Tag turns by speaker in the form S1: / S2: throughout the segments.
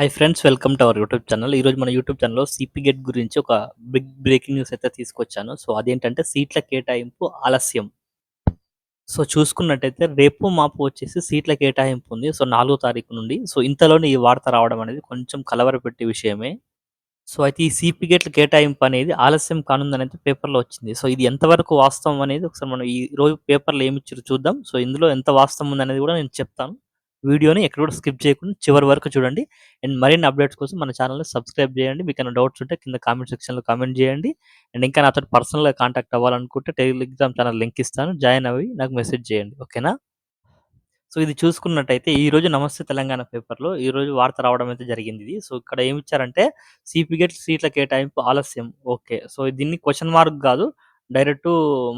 S1: Hi friends welcome to our YouTube channel ఈరోజు మన YouTube ఛానల్లో సిపి గేట్ గురించి ఒక బిగ్ బ్రేకింగ్ న్యూస్ అయితే తీసుకొచ్చాను. సో అదేంటంటే సీట్ల కేటాయింపు ఆలస్యం. సో చూసుకున్నట్టయితే రేపు మాపు వచ్చేసి సీట్ల కేటాయింపు ఉంది. సో నాలుగో తారీఖు నుండి. సో ఇంతలోనే ఈ వార్త రావడం అనేది కొంచెం కలవరపెట్టే విషయమే. సో అయితే ఈ సిపి గేట్ల కేటాయింపు అనేది ఆలస్యం కానుందని అయితే పేపర్లో వచ్చింది. సో ఇది ఎంతవరకు వాస్తవం అనేది ఒకసారి మనం ఈ రోజు పేపర్లో ఏమి ఇచ్చారో చూద్దాం. సో ఇందులో ఎంత వాస్తవం ఉంది అనేది కూడా నేను చెప్తాను. వీడియోని ఎక్కడ కూడా స్కిప్ చేయకుండా చివరి వరకు చూడండి. అండ్ మరిన్ని అప్డేట్స్ కోసం మన ఛానల్ని సబ్స్క్రైబ్ చేయండి. మీకు ఏమైనా డౌట్స్ ఉంటే కింద కామెంట్ సెక్షన్లో కామెంట్ చేయండి. అండ్ ఇంకా నాతో పర్సనల్గా కాంటాక్ట్ అవ్వాలనుకుంటే టెలిగ్రామ్ ఛానల్ లింక్ ఇస్తాను. జాయిన్ అవి నాకు మెసేజ్ చేయండి. ఓకేనా? సో ఇది చూసుకున్నట్టయితే ఈ రోజు నమస్తే తెలంగాణ పేపర్లో ఈ రోజు వార్త రావడం అయితే జరిగింది ఇది. సో ఇక్కడ ఏమి ఇచ్చారంటే సిపి గేట్ సీట్ల కేటాయింపు ఆలస్యం. ఓకే. సో దీన్ని క్వశ్చన్ మార్క్ కాదు. డైరెక్ట్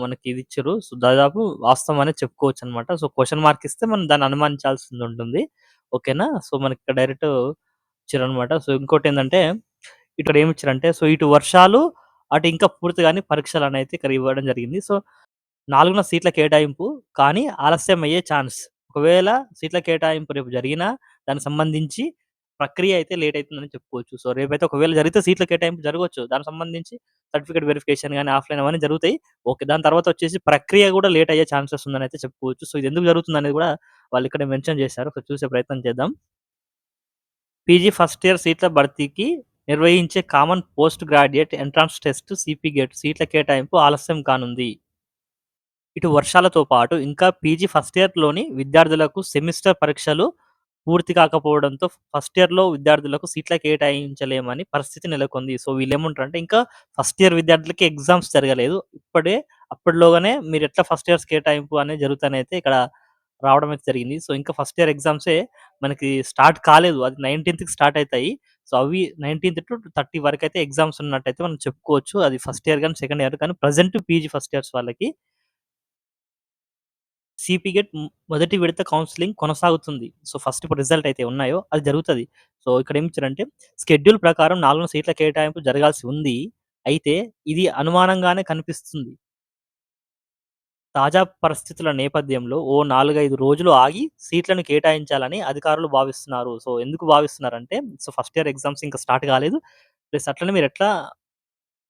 S1: మనకి ఇది ఇచ్చారు. సో దాదాపు వాస్తవం అనేది చెప్పుకోవచ్చు అనమాట సో క్వశ్చన్ మార్క్ ఇస్తే మనం దాన్ని అనుమానించాల్సింది ఉంటుంది. ఓకేనా? సో మనకి ఇక్కడ డైరెక్ట్ ఇచ్చారు అనమాట సో ఇంకోటి ఏంటంటే ఇక్కడ ఏమి ఇచ్చారంటే సో ఇటు వర్షాలు అటు ఇంకా పూర్తిగానే పరీక్షలు అనేది ఇక్కడ ఇవ్వడం జరిగింది. సో నాలుగున సీట్ల కేటాయింపు కానీ ఆలస్యం అయ్యే ఛాన్స్. ఒకవేళ సీట్ల కేటాయింపు రేపు జరిగినా దానికి సంబంధించి ప్రక్రియ అయితే లేట్ అవుతుందని చెప్పుకోవచ్చు. సో రేపైతే ఒకవేళ జరిగితే సీట్ల కేటాయింపు జరగవచ్చు. దానికి సంబంధించి సర్టిఫికేట్ వెరిఫికేషన్ కానీ ఆఫ్లైన్ అవన్నీ జరుగుతాయి. ఓకే దాని తర్వాత వచ్చేసి ప్రక్రియ కూడా లేట్ అయ్యే ఛాన్సెస్ ఉందని అయితే చెప్పుకోవచ్చు. సో ఇది ఎందుకు జరుగుతుంది అనేది కూడా వాళ్ళు ఇక్కడ మెన్షన్ చేశారు. సో చూసే ప్రయత్నం చేద్దాం. పీజీ ఫస్ట్ ఇయర్ సీట్ల భర్తీకి నిర్వహించే common post graduate entrance test CP GET సీట్ల కేటాయింపు ఆలస్యం కానుంది. ఇటు వర్షాలతో పాటు ఇంకా పీజీ ఫస్ట్ ఇయర్లోని విద్యార్థులకు సెమిస్టర్ పరీక్షలు పూర్తి కాకపోవడంతో ఫస్ట్ ఇయర్లో విద్యార్థులకు సీట్ల కేటాయించలేమని పరిస్థితి నెలకొంది. సో వీళ్ళు ఏమంటారంటే ఇంకా ఫస్ట్ ఇయర్ విద్యార్థులకి ఎగ్జామ్స్ జరగలేదు. ఇప్పుడే అప్పటిలోగానే మీరు ఎట్లా ఫస్ట్ ఇయర్స్ కేటాయింపు అనేది జరుగుతానైతే ఇక్కడ రావడం అయితే జరిగింది. సో ఇంకా ఫస్ట్ ఇయర్ ఎగ్జామ్సే మనకి స్టార్ట్ కాలేదు. అది నైన్టీన్త్కి స్టార్ట్ అవుతాయి సో అవి నైన్టీన్త్ టు థర్టీ వరకు అయితే ఎగ్జామ్స్ ఉన్నట్టయితే మనం చెప్పుకోవచ్చు. అది ఫస్ట్ ఇయర్ కానీ సెకండ్ ఇయర్ కానీ ప్రజెంట్ పీజీ ఫస్ట్ ఇయర్స్ వాళ్ళకి సిపిగెట్ మొదటి విడత కౌన్సిలింగ్ కొనసాగుతుంది. సో ఫస్ట్ ఇప్పుడు రిజల్ట్ అయితే ఉన్నాయో అది జరుగుతుంది. సో ఇక్కడ ఏమి ఇచ్చారంటే షెడ్యూల్ ప్రకారం నాలుగు సీట్ల కేటాయింపు జరగాల్సి ఉంది. అయితే ఇది అనుమానంగానే కనిపిస్తుంది. తాజా పరిస్థితుల నేపథ్యంలో ఓ నాలుగైదు రోజులు ఆగి సీట్లను కేటాయించాలని అధికారులు భావిస్తున్నారు. సో ఎందుకు భావిస్తున్నారంటే సో ఫస్ట్ ఇయర్ ఎగ్జామ్స్ ఇంకా స్టార్ట్ కాలేదు. ప్లస్ అట్లనే మీరు ఎట్లా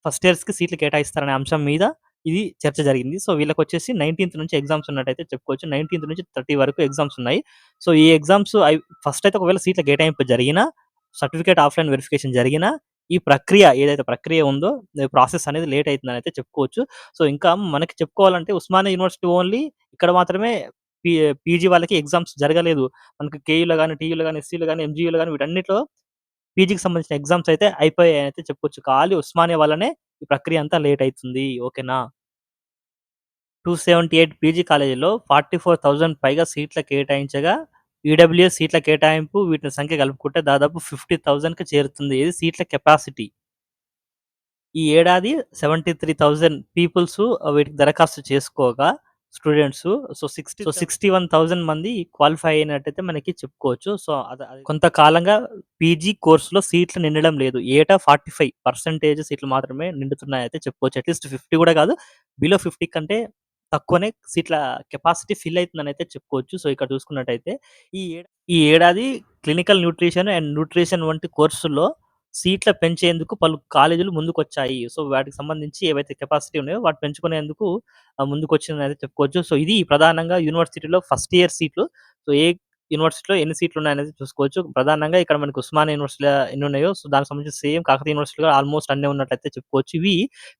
S1: ఫస్ట్ ఇయర్స్కి సీట్లు కేటాయిస్తారనే అంశం మీద ఇది చర్చ జరిగింది. సో వీళ్ళకి వచ్చేసి నైన్టీన్త్ నుంచి ఎగ్జామ్స్ ఉన్నట్టయితే చెప్పుకోవచ్చు. నైన్టీన్త్ నుంచి థర్టీ వరకు ఎగ్జామ్స్ ఉన్నాయి. సో ఈ ఎగ్జామ్స్ ఫస్ట్ అయితే ఒకవేళ సీట్ల కేటాయింపు జరిగినా సర్టిఫికేట్ ఆఫ్లైన్ వెరిఫికేషన్ జరిగినా ఈ ప్రక్రియ ఏదైతే ప్రక్రియ ఉందో ప్రాసెస్ అనేది లేట్ అవుతుందని అయితే చెప్పుకోవచ్చు. సో ఇంకా మనకి చెప్పుకోవాలంటే ఉస్మానియా యూనివర్సిటీ ఓన్లీ ఇక్కడ మాత్రమే పీజీ వాళ్ళకి ఎగ్జామ్స్ జరగలేదు. మనకి కేయూలో కానీ టీయూలో కానీ ఎస్సీలో కానీ ఎంజీయూలో కానీ వీటన్నిటిలో పీజీకి సంబంధించిన ఎగ్జామ్స్ అయితే అయిపోయాయి అయితే చెప్పుకోవచ్చు. ఖాళీ ఉస్మానియా వల్లనే ఈ ప్రక్రియ అంతా లేట్ అవుతుంది ఓకేనా? టూ సెవెంటీ ఎయిట్ పీజీ కాలేజీలో ఫార్టీ ఫోర్ థౌజండ్ పైగా సీట్ల కేటాయించగా ఈడబ్ల్యూఎస్ సీట్ల కేటాయింపు వీటిని సంఖ్య కలుపుకుంటే దాదాపు ఫిఫ్టీ థౌజండ్కి చేరుతుంది. ఇది సీట్ల కెపాసిటీ. ఈ ఏడాది సెవెంటీ త్రీ థౌజండ్ పీపుల్స్ వీటికి దరఖాస్తు చేసుకోగా students. So sixty so sixty one thousand మంది క్వాలిఫై అయినట్టయితే మనకి చెప్పుకోవచ్చు. సో అది కొంతకాలంగా పీజీ కోర్సులో సీట్లు నిండడం లేదు. ఏటా ఫార్టీ ఫైవ్ పర్సెంటేజ్ సీట్లు మాత్రమే నిండుతున్నాయి అయితే చెప్పుకోవచ్చు. అట్లీస్ట్ ఫిఫ్టీ కూడా కాదు. బిలో ఫిఫ్టీ కంటే తక్కువనే సీట్ల కెపాసిటీ ఫిల్ అవుతుందని అయితే చెప్పుకోవచ్చు. సో ఇక్కడ చూసుకున్నట్టయితే ఈ ఈ ఏడాది క్లినికల్ న్యూట్రిషన్ అండ్ న్యూట్రిషన్ వంటి కోర్సుల్లో సీట్ల పెంచేందుకు పలు కాలేజీలు ముందుకొచ్చాయి. సో వాటికి సంబంధించి ఏవైతే కెపాసిటీ ఉన్నాయో వాటి పెంచుకునేందుకు ముందుకు వచ్చిందని చెప్పుకోవచ్చు. సో ఇది ప్రధానంగా యూనివర్సిటీలో ఫస్ట్ ఇయర్ సీట్లు. సో ఏ యూనివర్సిటీలో ఎన్ని సీట్లు ఉన్నాయనేది చూసుకోవచ్చు. ప్రధానంగా ఇక్కడ మనకు ఉస్మానియా యూనివర్సిటీలో ఎన్ని ఉన్నాయో సో దానికి సంబంధించి సేమ్ కాకతీయ యూనివర్సిటీలో ఆల్మోస్ట్ అన్నీ ఉన్నట్లయితే చెప్పుకోవచ్చు. ఇవి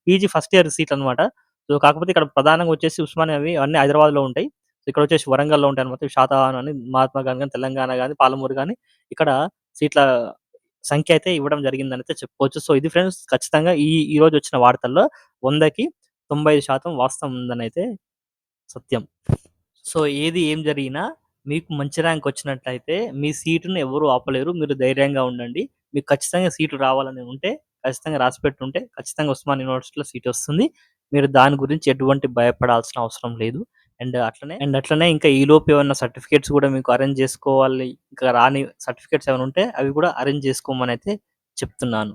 S1: పీజీ ఫస్ట్ ఇయర్ సీట్లు అనమాట సో కాకపోతే ఇక్కడ ప్రధానంగా వచ్చేసి ఉస్మానియా అవి అన్ని హైదరాబాద్లో ఉంటాయి. ఇక్కడ వచ్చేసి వరంగల్లో ఉంటాయి అనమాట శాతవాహనం అని మహాత్మా గాంధీ కానీ తెలంగాణ కానీ పాలమూరు కానీ ఇక్కడ సీట్ల సంఖ్య అయితే ఇవ్వడం జరిగిందని అయితే చెప్పుకోవచ్చు. సో ఇది ఫ్రెండ్స్ ఖచ్చితంగా ఈ ఈ రోజు వచ్చిన వార్తల్లో వందకి తొంభై ఐదు శాతం వాస్తవం ఉందని అయితే సత్యం. సో ఏది ఏం జరిగినా మీకు మంచి ర్యాంక్ వచ్చినట్లయితే మీ సీటును ఎవరు ఆపలేరు. మీరు ధైర్యంగా ఉండండి. మీకు ఖచ్చితంగా సీటు రావాలని ఉంటే ఖచ్చితంగా రాసి పెట్టుంటే ఖచ్చితంగా ఉస్మాన్ యూనివర్సిటీలో సీట్ వస్తుంది. మీరు దాని గురించి ఎటువంటి భయపడాల్సిన అవసరం లేదు. అండ్ అట్లనే అండ్ అట్లనే ఇంకా ఈ లోపు ఏమైనా సర్టిఫికేట్స్ కూడా మీకు అరేంజ్ చేసుకోవాలి ఇంకా రాని సర్టిఫికేట్స్ ఏమైనా ఉంటే అవి కూడా అరేంజ్ చేసుకోమని అయితే చెప్తున్నాను.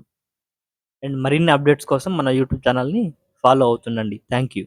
S1: అండ్ మరిన్ని అప్డేట్స్ కోసం మన యూట్యూబ్ ఛానల్ని ఫాలో అవుతుండండి. Thank you